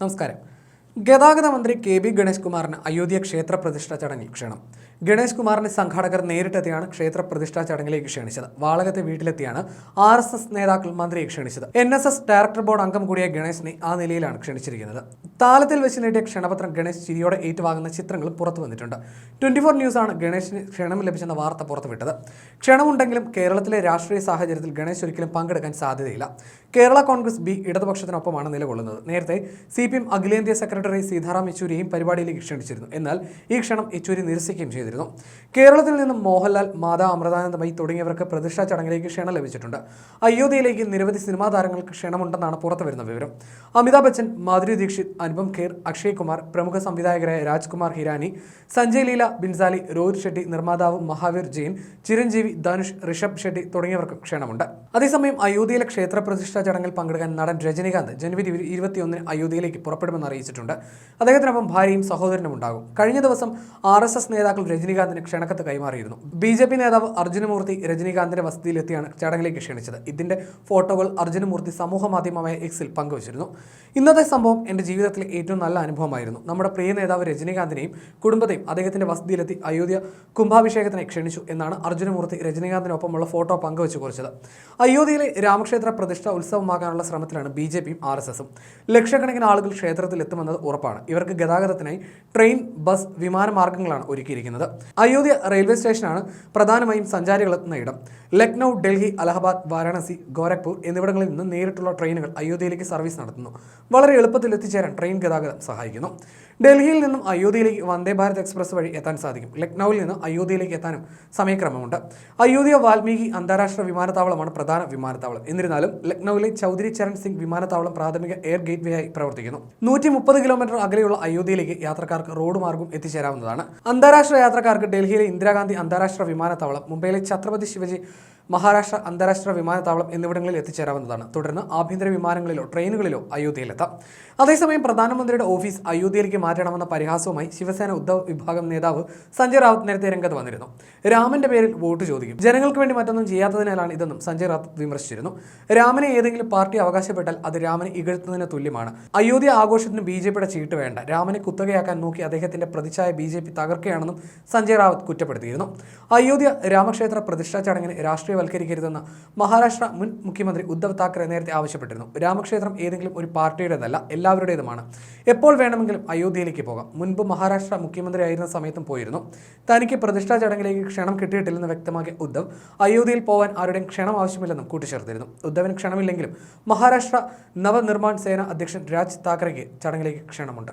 നമസ്കാരം. ഗതാഗത മന്ത്രി കെ ബി ഗണേഷ് കുമാറിന് അയോധ്യ ക്ഷേത്ര പ്രതിഷ്ഠാ ചടങ്ങിൽ ക്ഷണം. ഗണേഷ് കുമാറിനെ സംഘാടകർ നേരിട്ടെത്തിയാണ് ക്ഷേത്ര പ്രതിഷ്ഠാ ചടങ്ങിലേക്ക് ക്ഷണിച്ചത്. വാളകത്തെ വീട്ടിലെത്തിയാണ് ആർ എസ് എസ് നേതാക്കൾ മന്ത്രിയെ ക്ഷണിച്ചത്. N S S director board അംഗം കൂടിയ ഗണേശിനെ ആ നിലയിലാണ് ക്ഷണിച്ചിരിക്കുന്നത്. താലത്തിൽ വെച്ച് നേടിയ ക്ഷണപത്രം ഗണേശ് ചിരിയോടെ ഏറ്റുവാങ്ങുന്ന ചിത്രങ്ങൾ പുറത്തു വന്നിട്ടുണ്ട്. ട്വന്റി ഫോർ ന്യൂസാണ് ഗണേശിന് ക്ഷണം ലഭിച്ചെന്ന വാർത്ത പുറത്തുവിട്ടത്. ക്ഷണമുണ്ടെങ്കിലും കേരളത്തിലെ രാഷ്ട്രീയ സാഹചര്യത്തിൽ ഗണേശ് ഒരിക്കലും പങ്കെടുക്കാൻ സാധ്യതയില്ല. കേരള കോൺഗ്രസ് ബി ഇടതുപക്ഷത്തിനൊപ്പമാണ് നിലകൊള്ളുന്നത്. നേരത്തെ സി പി എം അഖിലേന്ത്യാ സെക്രട്ടറി സീതാറാം യെച്ചൂരിയെയും പരിപാടിയിലേക്ക് ക്ഷണിച്ചിരുന്നു. എന്നാൽ ഈ ക്ഷണം യെച്ചൂരി നിരസിക്കുകയും ചെയ്തിരുന്നു. കേരളത്തിൽ നിന്നും മോഹൻലാൽ മാതാ അമൃതാനന്ദമായി തുടങ്ങിയവർക്ക് പ്രതിഷ്ഠാ ചടങ്ങിലേക്ക് ക്ഷണം ലഭിച്ചിട്ടുണ്ട്. അയോധ്യയിലേക്ക് നിരവധി സിനിമാ താരങ്ങൾക്ക് ക്ഷണമുണ്ടെന്നാണ് പുറത്തുവരുന്ന വിവരം. അമിതാഭ് ബച്ചൻ മാധുരി ദീക്ഷിത് അനുപം ഖേർ അക്ഷയ് കുമാർ പ്രമുഖ സംവിധായകരായ രാജ്കുമാർ ഹിരാനി സഞ്ജയ് ലീല ബിൻസാലി രോഹിത് ഷെട്ടി നിർമ്മാതാവ് മഹാവീർ ജെയിൻ ചിരഞ്ജീവി ധനുഷ് ഋഷഭ് ഷെട്ടി തുടങ്ങിയവർക്ക് ക്ഷണമുണ്ട്. അതേസമയം അയോധ്യയിലെ ക്ഷേത്ര പ്രതിഷ്ഠാ ചടങ്ങിൽ പങ്കെടുക്കാൻ നടൻ രജനികാന്ത് ജനുവരി ഇരുപത്തിയൊന്നിന് അയോധ്യയിലേക്ക് പുറപ്പെടുമെന്ന് അറിയിച്ചിട്ടുണ്ട്. അദ്ദേഹത്തിനൊപ്പം ഭാര്യയും സഹോദരനും ഉണ്ടാകും. കഴിഞ്ഞ ദിവസം ആർ എസ് എസ് നേതാക്കൾ രജനീകാന്തിന് ക്ഷണക്കത്ത് കൈമാറിയിരുന്നു. ബി ജെ പി നേതാവ് അർജുനമൂർത്തി രജനീകാന്തിന്റെ വസതിയിലെത്തിയാണ് ചടങ്ങിലേക്ക് ക്ഷണിച്ചത്. ഇതിന്റെ ഫോട്ടോകൾ അർജുനമൂർത്തി സമൂഹ മാധ്യമമായ എക്സിൽ പങ്കുവച്ചിരുന്നു. ഇന്നത്തെ സംഭവം എന്റെ ജീവിതത്തിലെ ഏറ്റവും നല്ല അനുഭവമായിരുന്നു. നമ്മുടെ പ്രിയ നേതാവ് രജനീകാന്തിനെയും കുടുംബത്തെയും അദ്ദേഹത്തിന്റെ വസതിയിലെത്തി അയോധ്യ കുംഭാഭിഷേകത്തിനെ ക്ഷണിച്ചു എന്നാണ് അർജുനമൂർത്തി രജനീകാന്തിനൊപ്പമുള്ള ഫോട്ടോ പങ്കുവച്ച് കുറിച്ചത് അയോധ്യയിലെ രാമക്ഷേത്ര പ്രതിഷ്ഠ ഉത്സവമാകാനുള്ള ശ്രമത്തിലാണ് ബി ജെ പിയും ആർ എസ് എസും. ലക്ഷക്കണക്കിന് ആളുകൾ ക്ഷേത്രത്തിൽ എത്തുമെന്നത് ഉറപ്പാണ്. ഇവർക്ക് ഗതാഗതത്തിനായി ട്രെയിൻ ബസ് വിമാന വിമാനമാർഗങ്ങളാണ് ഒരുക്കിയിരിക്കുന്നത്. അയോധ്യ റെയിൽവേ സ്റ്റേഷനാണ് പ്രധാനമായും സഞ്ചാരികൾ എത്തുന്ന ഇടം. ലക്നൗ ഡൽഹി അലഹബാദ് വാരാണസി ഗോരഖ്പൂർ എന്നിവിടങ്ങളിൽ നിന്ന് നേരിട്ടുള്ള ട്രെയിനുകൾ അയോധ്യയിലേക്ക് സർവീസ് നടത്തുന്നു. വളരെ എളുപ്പത്തിൽ എത്തിച്ചേരാൻ ട്രെയിൻ ഗതാഗതം സഹായിക്കുന്നു. ഡൽഹിയിൽ നിന്നും അയോധ്യയിലേക്ക് വന്ദേ ഭാരത് എക്സ്പ്രസ് വഴി എത്താൻ സാധിക്കും. ലക്നൌവിൽ നിന്ന് അയോധ്യയിലേക്ക് എത്താനും സമയക്രമമുണ്ട്. അയോധ്യ വാൽമീകി അന്താരാഷ്ട്ര വിമാനത്താവളമാണ് പ്രധാന വിമാനത്താവളം. എന്നിരുന്നാലും ലക്നൌവിലെ ചൗധരി ചരൺ സിംഗ് വിമാനത്താവളം പ്രാഥമിക എയർ ഗേറ്റ്വേ ആയി പ്രവർത്തിക്കുന്നു. നൂറ്റി കിലോമീറ്റർ അകലെയുള്ള അയോധ്യയിലേക്ക് യാത്രക്കാർക്ക് റോഡ് മാർഗം എത്തിച്ചേരാവുന്നതാണ്. അന്താരാഷ്ട്ര യാത്രക്കാർക്ക് ഡൽഹിയിലെ ഇന്ദിരാഗാന്ധി അന്താരാഷ്ട്ര വിമാനത്താവളം മുംബൈയിലെ ഛത്രപതി ശിവജി മഹാരാഷ്ട്ര അന്താരാഷ്ട്ര വിമാനത്താവളം എന്നിവിടങ്ങളിൽ എത്തിച്ചേരാവുന്നതാണ്. തുടർന്ന് ആഭ്യന്തര വിമാനങ്ങളിലോ ട്രെയിനുകളിലോ അയോധ്യയിലെത്താം. അതേസമയം പ്രധാനമന്ത്രിയുടെ ഓഫീസ് അയോധ്യയിലേക്ക് മാറ്റണമെന്ന പരിഹാസവുമായി ശിവസേന ഉദ്ധവ് വിഭാഗം നേതാവ് സഞ്ജയ് റാവത്ത് നേരത്തെ രംഗത്ത് വന്നിരുന്നു. രാമന്റെ പേരിൽ വോട്ട് ചോദിക്കും. ജനങ്ങൾക്ക് വേണ്ടി മറ്റൊന്നും ചെയ്യാത്തതിനാലാണ് ഇതെന്നും സഞ്ജയ് റാവത്ത് വിമർശിച്ചിരുന്നു. രാമനെ ഏതെങ്കിലും പാർട്ടി അവകാശപ്പെട്ടാൽ അത് രാമനെ ഇകഴ്ത്തുന്നതിന് തുല്യമാണ്. അയോധ്യ ആഘോഷത്തിന് ബി ജെ പിയുടെ ചീട്ട് വേണ്ട. രാമനെ കുത്തകയാക്കാൻ നോക്കി അദ്ദേഹത്തിന്റെ പ്രതിച്ഛായ ബി ജെ പി തകർക്കുകയാണെന്നും സഞ്ജയ് റാവത്ത് കുറ്റപ്പെടുത്തിയിരുന്നു. അയോധ്യ രാമക്ഷേത്ര പ്രതിഷ്ഠാ ചടങ്ങിന് രാഷ്ട്രീയവൽക്കരിക്കരുതെന്ന് മഹാരാഷ്ട്ര മുൻ മുഖ്യമന്ത്രി ഉദ്ധവ് താക്കറെ നേരത്തെ ആവശ്യപ്പെട്ടിരുന്നു. രാമക്ഷേത്രം ഏതെങ്കിലും ഒരു പാർട്ടിയുടേതല്ല എല്ലാവരുടേതുമാണ്. എപ്പോൾ വേണമെങ്കിലും അയോധ്യയിലേക്ക് പോകാം. മുൻപ് മഹാരാഷ്ട്ര മുഖ്യമന്ത്രി ആയിരുന്ന സമയത്തും പോയിരുന്നു. തനിക്ക് പ്രതിഷ്ഠാ ചടങ്ങിലേക്ക് ക്ഷണം കിട്ടിയിട്ടില്ലെന്ന് വ്യക്തമാക്കിയ ഉദ്ധവ് അയോധ്യയിൽ പോകാൻ ആരുടെയും ക്ഷണം ആവശ്യമില്ലെന്നും കൂട്ടിച്ചേർത്തിരുന്നു. ഉദ്ധവിന് ക്ഷണമില്ലെങ്കിലും മഹാരാഷ്ട്ര നവനിർമ്മാൺ സേന അധ്യക്ഷൻ രാജ് താക്കറെക്ക് ചടങ്ങിലേക്ക് ക്ഷണമുണ്ട്.